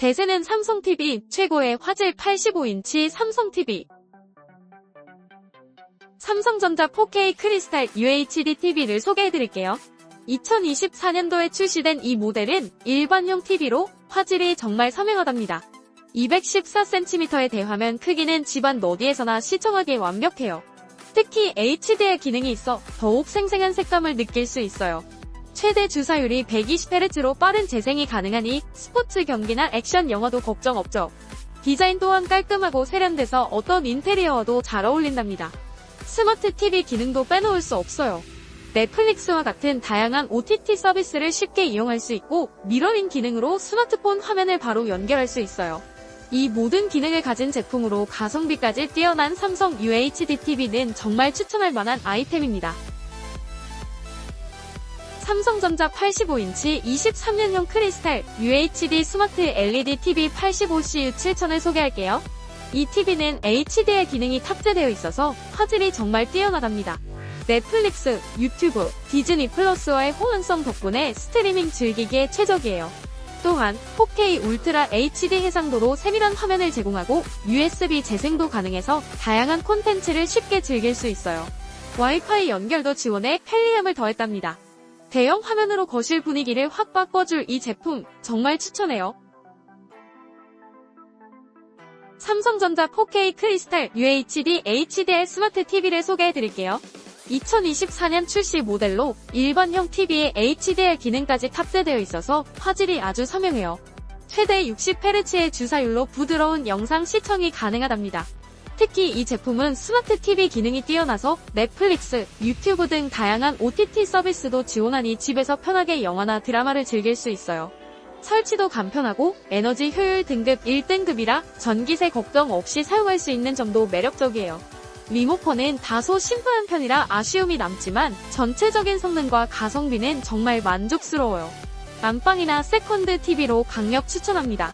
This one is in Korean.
대세는 삼성TV, 최고의 화질 85인치 삼성TV. 삼성전자 4K 크리스탈 UHD TV를 소개해드릴게요. 2024년도에 출시된 이 모델은 일반용 TV로 화질이 정말 선명하답니다. 214cm의 대화면 크기는 집안 어디에서나 시청하기에 완벽해요. 특히 HDR 기능이 있어 더욱 생생한 색감을 느낄 수 있어요. 최대 주사율이 120Hz로 빠른 재생이 가능하니 스포츠 경기나 액션 영화도 걱정 없죠. 디자인 또한 깔끔하고 세련돼서 어떤 인테리어와도 잘 어울린답니다. 스마트 TV 기능도 빼놓을 수 없어요. 넷플릭스와 같은 다양한 OTT 서비스를 쉽게 이용할 수 있고 미러링 기능으로 스마트폰 화면을 바로 연결할 수 있어요. 이 모든 기능을 가진 제품으로 가성비까지 뛰어난 삼성 UHD TV는 정말 추천할 만한 아이템입니다. 삼성전자 85인치 23년형 크리스탈 UHD 스마트 LED TV 85CU 7000을 소개할게요. 이 TV는 HDR 기능이 탑재되어 있어서 화질이 정말 뛰어나답니다. 넷플릭스, 유튜브, 디즈니 플러스와의 호응성 덕분에 스트리밍 즐기기에 최적이에요. 또한 4K 울트라 HD 해상도로 세밀한 화면을 제공하고 USB 재생도 가능해서 다양한 콘텐츠를 쉽게 즐길 수 있어요. 와이파이 연결도 지원해 편리함을 더했답니다. 대형 화면으로 거실 분위기를 확 바꿔줄 이 제품 정말 추천해요. 삼성전자 4K 크리스탈 UHD HDR 스마트 TV를 소개해드릴게요. 2024년 출시 모델로 일반형 TV에 HDR 기능까지 탑재되어 있어서 화질이 아주 선명해요. 최대 60Hz의 주사율로 부드러운 영상 시청이 가능하답니다. 특히 이 제품은 스마트 TV 기능이 뛰어나서 넷플릭스, 유튜브 등 다양한 OTT 서비스도 지원하니 집에서 편하게 영화나 드라마를 즐길 수 있어요. 설치도 간편하고 에너지 효율 등급 1등급이라 전기세 걱정 없이 사용할 수 있는 점도 매력적이에요. 리모컨은 다소 심플한 편이라 아쉬움이 남지만 전체적인 성능과 가성비는 정말 만족스러워요. 안방이나 세컨드 TV로 강력 추천합니다.